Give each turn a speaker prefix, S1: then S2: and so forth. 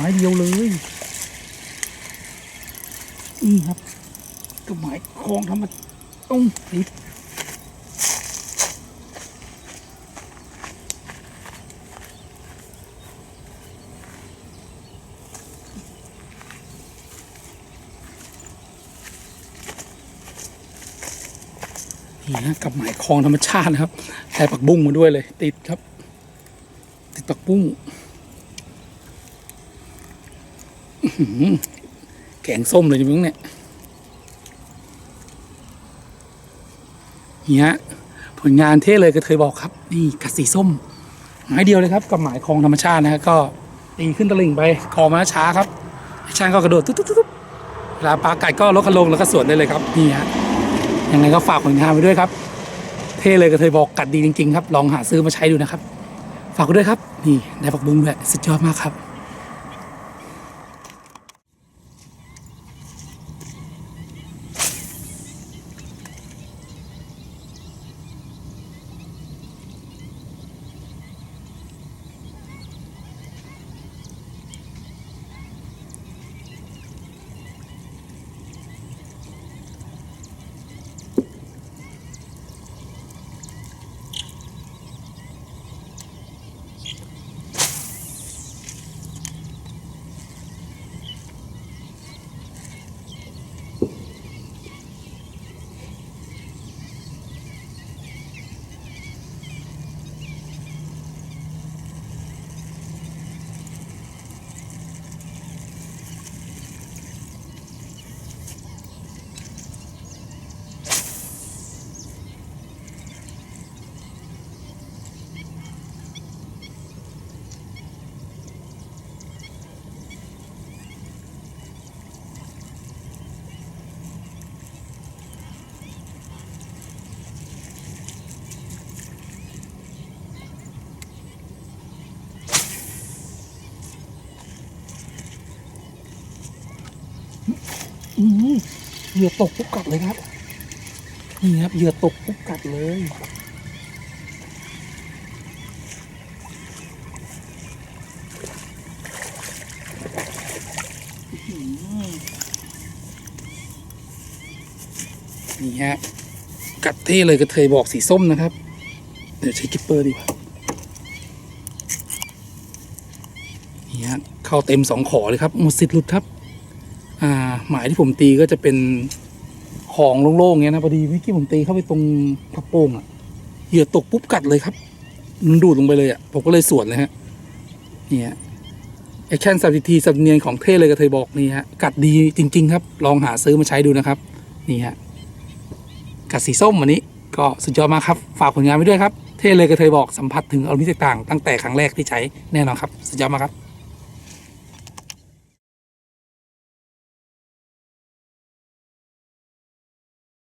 S1: ม้เดียวเลยนี่ครับกับไม้คลองธรรมต้องติดนี่นะกับหมายคลองธรรมชาตินะครับได้ผักบุ้งมาด้วยเลย ติดครับ ติดผักบุ้งอื้อหือ แกงส้มเลยมึงเนี่ยเฮียผลงานเท่เลยกระเทยบอกครับ นี่กัดสีส้ม หมายเดียวเลยครับกับหมายคลองธรรมชาตินะฮะก็ตีขึ้นตะลิ่งไปคลองมาช้าครับไอ้ช่างก็กระโดดตุ๊บตุ๊บตุ๊ตเวลาปลาไกัดก็ลดคันลงแล้วก็สวนได้เลยครับนี่ฮะยังไงก็ฝากผลงานไปด้วยครับ เท่เลยกระเทยบอกกัดดีจริง ๆ ครับ ลองหาซื้อมาใช้ดูนะครับ ฝากด้วยครับ นี่ได้ผักบุ้งด้วยสุดยอดมากครับ เหยื่อตกปุ๊บกัดเลยครับ นี่ครับเหยื่อตกปุ๊บกัดเลยนี่ฮะกัดเท่เลยกระเทยบอกสีส้มนะครับ เดี๋ยวใช้กิปเปอร์ดีกว่านี่ฮะเข้าเต็มสองขอเลยครับหมดสิทธิ์หลุดครับ อ่าหมายที่ผมตีก็จะเป็นของโล่งๆเงี้ยนะพอดีเมื่อกี้ผมตีเข้าไปตรงพระโป่งอะเหยื่อตกปุ๊บกัดเลยครับ มันดูดลงไปเลยอะผมก็เลยสวนเลยฮะเนี่ยแอคชั่นสับทีสับเนียนของเท่เลยกระเทยบอกนี่ฮะกัดดีจริง ๆ ครับ ลองหาซื้อมาใช้ดูนะครับ นี่ฮะกัดสีส้มวันนี้ ก็สุดยอดมากครับ ฝากผลงานไว้ด้วยครับ เท่เลยกระเทยบอกสัมผัสถึงอารมณ์ที่แตกต่างตั้งแต่ครั้งแรกที่ใช้แน่นอนครับ สุดยอดมากครับ